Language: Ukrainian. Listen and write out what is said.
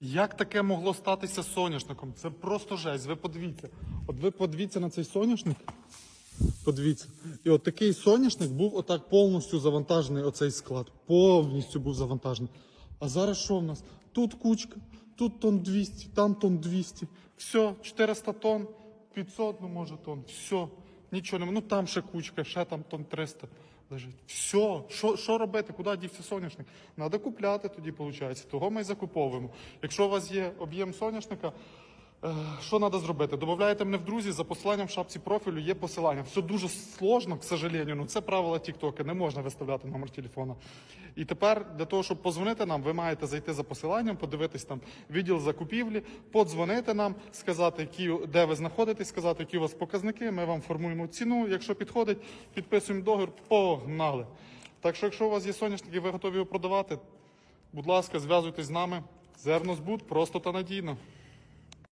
Як таке могло статися соняшником? Це просто жесть. Ви подивіться. От ви подивіться на цей соняшник. Подивіться. І от такий соняшник був отак повністю завантажений, оцей склад. Повністю був завантажений. А зараз що в нас? Тут кучка, тут тонн 200, там тонн 200. Все, 400 тонн, 500, ну може тонн. Все. Нічого немає. Ну там ще кучка, ще там тон 300 лежить. Все. Що, що робити? Куди дівся соняшник? Треба купляти тоді, виходить. Того ми закуповуємо. Якщо у вас є об'єм соняшника, Що треба зробити? Добавляєте мене в друзі, за посиланням в шапці профілю є посилання. Все дуже сложно, к сожалению. Ну це правила Тіктока, не можна виставляти номер телефона. І тепер для того, щоб позвонити нам, ви маєте зайти за посиланням, подивитись там відділ закупівлі, подзвонити нам, сказати, які, де ви знаходитесь, сказати, які у вас показники. Ми вам формуємо ціну. Якщо підходить, підписуємо договір, погнали. Так що, якщо у вас є соняшники, ви готові його продавати, будь ласка, зв'язуйтесь з нами. Зернозбут просто та надійно.